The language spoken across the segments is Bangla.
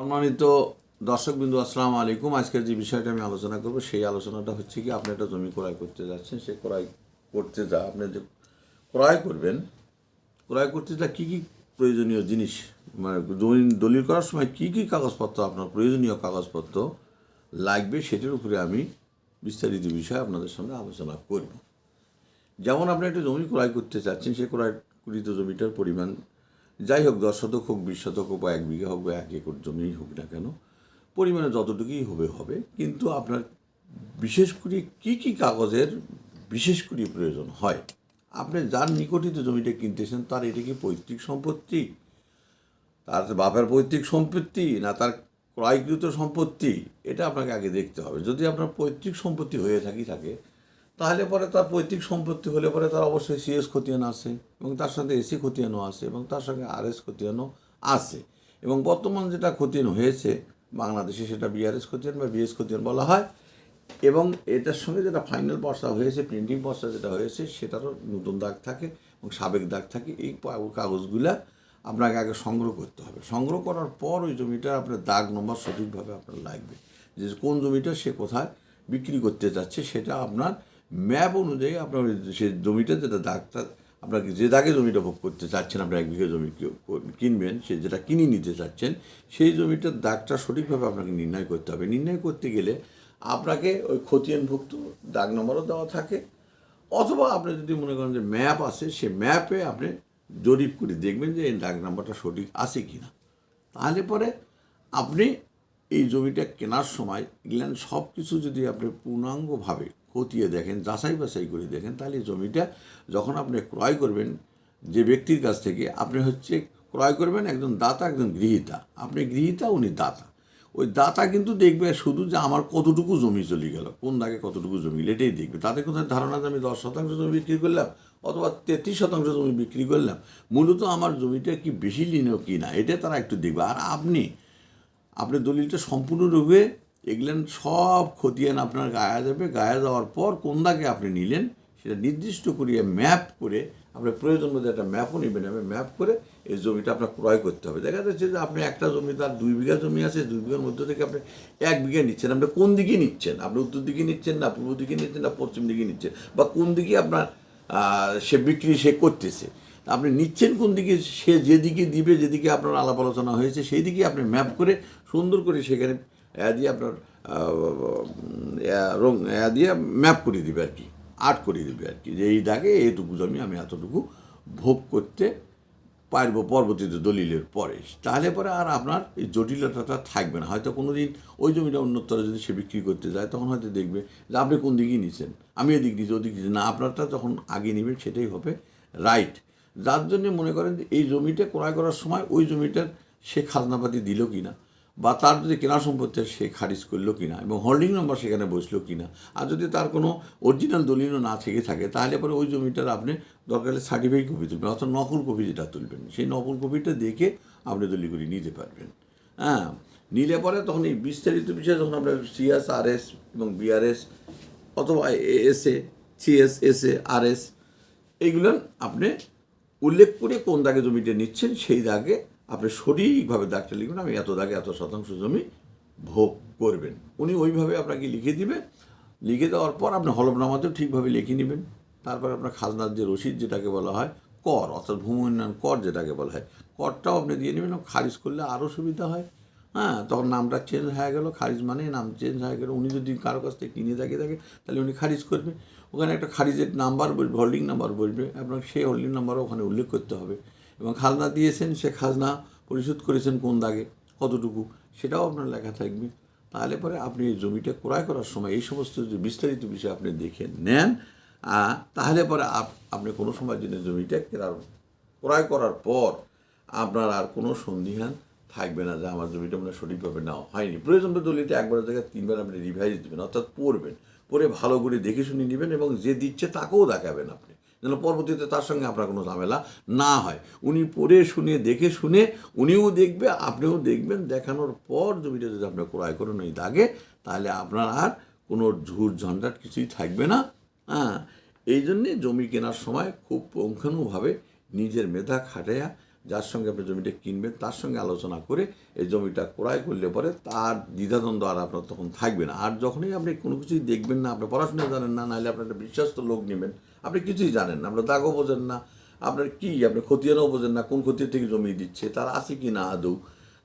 সম্মানিত দর্শকবিন্দু, আসসালামু আলাইকুম। আজকের যে বিষয়টা আমি আলোচনা করব, সেই আলোচনাটা হচ্ছে কি, আপনি একটা জমি ক্রয় করতে যাচ্ছেন, সে ক্রয় করতে যা, আপনি যে ক্রয় করবেন, ক্রয় করতে যা, কী কী প্রয়োজনীয় জিনিস? মানে জমি দলিল করার সময় কী কী কাগজপত্র আপনার প্রয়োজনীয় কাগজপত্র লাগবে, সেটির উপরে আমি বিস্তারিত বিষয়ে আপনাদের সঙ্গে আলোচনা করব। যেমন আপনি একটা জমি ক্রয় করতে চাচ্ছেন সে ক্রয় ক্রয়কৃত জমিটার পরিমাণ যাই হোক, দশ শতক হোক, বিশ শতক হোক বা এক বিঘা হোক বা এক একর জমিই হোক না কেন, পরিমাণে যতটুকুই হবে হবে। কিন্তু আপনার বিশেষ করে কী কী কাগজের বিশেষ করে প্রয়োজন হয়? আপনি যার নিকটিত জমিটা কিনতেছেন, তার এটা কি পৈতৃক সম্পত্তি? তার বাপের পৈতৃক সম্পত্তি না তার ক্রয়কৃত সম্পত্তি? এটা আপনাকে আগে দেখতে হবে। যদি আপনার পৈতৃক সম্পত্তি হয়ে থাকি থাকে তাহলে পরে তার পৈতৃক সম্পত্তি হলে পরে তার অবশ্যই সিএস খতিয়ান আছে এবং তার সাথে এসি খতিয়ানও আছে এবং তার সঙ্গে আরএস খতিয়ানও আছে। এবং বর্তমান যেটা খতিয়ান হয়েছে বাংলাদেশে সেটা বিআরএস খতিয়ান বা বিএস খতিয়ান বলা হয়। এবং এটার সঙ্গে যেটা ফাইনাল পর্সা হয়েছে প্রিন্টিং পর্সা যেটা হয়েছে, সেটারও নতুন দাগ থাকে এবং সাবেক দাগ থাকে। এই কাগজগুলা আপনাকে আগে সংগ্রহ করতে হবে। সংগ্রহ করার পর ওই জমিটা আপনার দাগ নম্বর সঠিকভাবে আপনার লাগবে। যে কোন জমিটা সে কোথায় বিক্রি করতে যাচ্ছে, সেটা আপনার ম্যাপ অনুযায়ী আপনার সে জমিটা, যেটা দাগটা, আপনাকে যে দাগে জমিটা ভোগ করতে চাচ্ছেন, আপনার এক বিঘা জমি কিনবেন, সে যেটা কিনে নিতে চাচ্ছেন, সেই জমিটার দাগটা সঠিকভাবে আপনাকে নির্ণয় করতে হবে। নির্ণয় করতে গেলে আপনাকে ওই খতিয়ানভুক্ত দাগ নম্বরও দেওয়া থাকে। অথবা আপনি যদি মনে করেন যে ম্যাপ আছে, সে ম্যাপে আপনি জরিপ করে দেখবেন যে এই দাগ নাম্বারটা সঠিক আছে কি না তাহলে পরে আপনি এই জমিটা কেনার সময় এগুলেন সব কিছু যদি আপনি পূর্ণাঙ্গভাবে খতিয়ে দেখেন, যাচাই বাছাই করে দেখেন, তাহলে জমিটা যখন আপনি ক্রয় করবেন, যে ব্যক্তির কাছ থেকে, আপনি হচ্ছে ক্রয় করবেন একজন দাতা, একজন গৃহীতা। আপনি গৃহীতা, উনি দাতা। ওই দাতা কিন্তু দেখবে শুধু যে আমার কতটুকু জমি চলে গেল, কোন দাগে কতটুকু জমি, এটাই দেখবে। তাদের কোথায় ধারণা যে আমি দশ শতাংশ জমি বিক্রি করলাম, অথবা তেত্রিশ শতাংশ জমি বিক্রি করলাম, মূলত আমার জমিটা কি বেশি লিন কি না, এটা তারা একটু দেখবে। আর আপনি আপনি দলিলটা সম্পূর্ণরূপে এগুলেন সব খতিয়ান আপনার গায়ে যাবে। গায়ে যাওয়ার পর কোন দাগে আপনি নিলেন? সেটা নির্দিষ্ট করিয়ে ম্যাপ করে আপনার প্রয়োজন মধ্যে একটা ম্যাপও নেবেন। আমি ম্যাপ করে এই জমিটা আপনার ক্রয় করতে হবে। দেখা যাচ্ছে যে আপনি একটা জমি, তার দুই বিঘা জমি আছে, দুই বিঘার মধ্যে থেকে আপনি এক বিঘা নিচ্ছেন। আপনি কোন দিকে নিচ্ছেন? আপনি উত্তর দিকে নিচ্ছেন না পূর্ব দিকে নিচ্ছেন না পশ্চিম দিকে নিচ্ছেন? বা কোন দিকে আপনার সে বিক্রি সে করতেছে? আপনি নিচ্ছেন কোন দিকে? সে যেদিকে দিবে, যেদিকে আপনার আলাপ আলোচনা হয়েছে সেই দিকে আপনি ম্যাপ করে সুন্দর করে সেখানে অ্যা দিয়ে আপনার রং অ্যা দিয়ে ম্যাপ করে দিবে আর কি, আর্ট করে দিবে আর কি, যে এই দাগে এইটুকু জমি আমি এতটুকু ভোগ করতে পারব পরবর্তীতে দলিলের পরে। তাহলে পরে আর আপনার এই জটিলতাটা থাকবে না। হয়তো কোনো দিন ওই জমিটা অন্যত্র যদি সে বিক্রি করতে যায়, তখন হয়তো দেখবে যে আপনি কোন দিকে নিচ্ছেন আমি এদিক নিচ্ছি ওদিক নিচ্ছি না, আপনারটা যখন আগে নেবেন সেটাই হবে রাইট যার জন্য মনে করেন যে এই জমিটা ক্রয় করার সময় ওই জমিটার সে খাজনাপাতি দিল কি না বা তার যদি কেনা সম্পত্তি সে খারিজ করল কিনা এবং হোল্ডিং নম্বর সেখানে বসল কিনা। আর যদি তার কোনো অরিজিনাল দলিলও না থেকে থাকে, তাহলে পরে ওই জমিটার আপনি দরকার সার্টিফিকেট কপি তুলবেন, অর্থাৎ নকল কপি যেটা তুলবেন। সেই নকল কপিটা দেখে আপনি দলিল করে নিতে পারবেন। হ্যাঁ নিলে পরে তখন এই বিস্তারিত বিষয়ে যখন আপনার সিএস আর এস এবং বিআরএস অথবা SA CS SA R S এইগুলো আপনি উল্লেখ করে কোন দাগে জমিটা নিচ্ছেন, সেই দাগে আপনি সঠিকভাবে দাগটা লিখবেন, আমি এত দাগে এত শতাংশ জমি ভোগ করবেন। উনি ওইভাবে আপনাকে লিখে দিবে। লিখে দেওয়ার পর আপনি হলফনামাতেও ঠিকভাবে লিখে নেবেন। তারপর আপনার খাজনার যে রসিদ যেটাকে বলা হয়, কর, অর্থাৎ ভূমি উন্নয়ন কর যেটাকে বলা হয়, করটাও আপনি দিয়ে নেবেন। খারিজ করলে আরও সুবিধা হয়। হ্যাঁ তখন নামটা চেঞ্জ হয়ে গেল। খারিজ মানে নাম চেঞ্জ হয়ে গেল। উনি যদি কারও কাছ থেকে কিনে থাকে থাকে, তাহলে উনি খারিজ করবে। ওখানে একটা খারিজের নাম্বার বসবে হোল্ডিং নাম্বার বসবে। আপনার সেই হোল্ডিং নাম্বারও ওখানে উল্লেখ করতে হবে। এবং খাজনা দিয়েছেন, সে খাজনা পরিশোধ করেছেন কোন দাগে, কতটুকু, সেটাও আপনার লেখা থাকবে। তাহলে পরে আপনি এই জমিটা ক্রয় করার সময় এই সমস্ত যে বিস্তারিত বিষয় আপনি দেখে নেন তাহলে পরে আপ- আপনি কোনো সময় জন্য জমিটা কেনার, ক্রয় করার পর আপনার আর কোনো সন্দিহান থাকবে না যে আমার জমিটা মানে সঠিকভাবে নেওয়া হয়নি। প্রয়োজন দলিতে একবারের জায়গায় তিনবার আপনি রিভাইজ দেবেন, অর্থাৎ পড়বেন, পড়ে ভালো করে দেখে শুনে নেবেন এবং যে দিচ্ছে তাকেও দেখাবেন আপনি। যেন পরবর্তীতে তার সঙ্গে আপনার কোনো ঝামেলা না হয়। উনি পড়ে শুনে, দেখে শুনে উনিও দেখবে, আপনিও দেখবেন। দেখানোর পর জমিটা যদি আপনি ক্রয় করেন ওই দাগে, তাহলে আপনার আর কোনো ঝুট ঝঞ্ঝাট কিছুই থাকবে না। হ্যাঁ এই জন্যে জমি কেনার সময় খুব পুঙ্খানুভাবে নিজের মেধা খাটাইয়া যার সঙ্গে আপনি জমিটা কিনবেন তার সঙ্গে আলোচনা করে এই জমিটা ক্রয় করলে পরে তার দ্বিধাদ্বন্দ্ব আর আপনার তখন থাকবে না। আর যখনই আপনি কোনো কিছুই দেখবেন না আপনি পড়াশোনা জানেন না নাহলে আপনার একটা বিশ্বস্ত লোক নেবেন আপনি কিছুই জানেন না আপনার দাগও বোঝেন না আপনার কি আপনি খতিয়ানও বোঝেন না কোন খতিয়ান থেকে জমি দিচ্ছে তার আছে কি না আদৌ?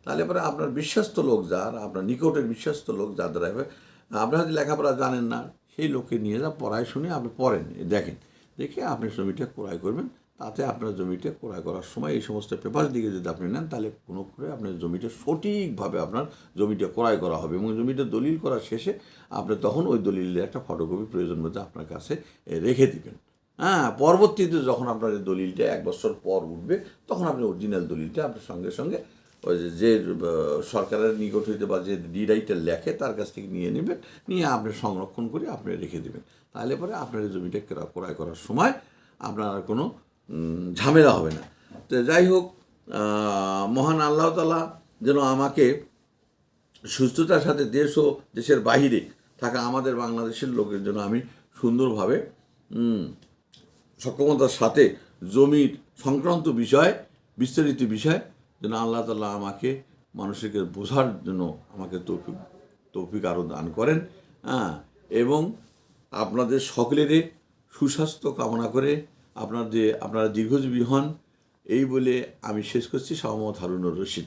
তাহলে পরে আপনার বিশ্বস্ত লোক যার আপনার নিকটের বিশ্বস্ত লোক যার দ্বারা হবে, আপনি হয়তো লেখাপড়া জানেন না সেই লোককে নিয়ে যা পড়ায় শুনে আপনি পড়েন দেখেন দেখে আপনি জমিটা ক্রয় করবেন। তাতে আপনার জমিটা ক্রয় করার সময় এই সমস্ত পেপার দিকে যদি আপনি নেন, তাহলে কোনো করে আপনার জমিটা সঠিকভাবে আপনার জমিটা ক্রয় করা হবে এবং জমিটা দলিল করার শেষে আপনি তখন ওই দলিলের একটা ফটোকপি প্রয়োজন মধ্যে আপনার কাছে রেখে দিবেন। হ্যাঁ পরবর্তীতে যখন আপনার এই দলিলটা এক বছর পর উঠবে, তখন আপনি অরিজিনাল দলিলটা আপনার সঙ্গে সঙ্গে ওই যে- সরকারের নিকট হইতে বা যে ডিরাইটার লেখে তার কাছ থেকে নিয়ে নেবেন, নিয়ে আপনি সংরক্ষণ করে আপনি রেখে দেবেন। তাহলে পরে আপনার জমিটা ক্রয় করার সময় আপনার কোনো ঝামেলা হবে না। তো যাই হোক মহান আল্লাহ তালা যেন আমাকে সুস্থতার সাথে দেশ ও দেশের বাহিরে থাকা আমাদের বাংলাদেশের লোকের জন্য আমি সুন্দরভাবে সক্ষমতার সাথে জমির সংক্রান্ত বিষয়, বিস্তারিত বিষয় যেন আল্লাহ তালা আমাকে মানুষকে বোঝার জন্য আমাকে তৌফিক তৌফিক আরও দান করেন হ্যাঁ এবং আপনাদের সকলেরই সুস্বাস্থ্য কামনা করে আপনার যে আপনারা দীর্ঘজীবী হন এই বলে আমি শেষ করছি। সহমত হারুনুর রশিদ।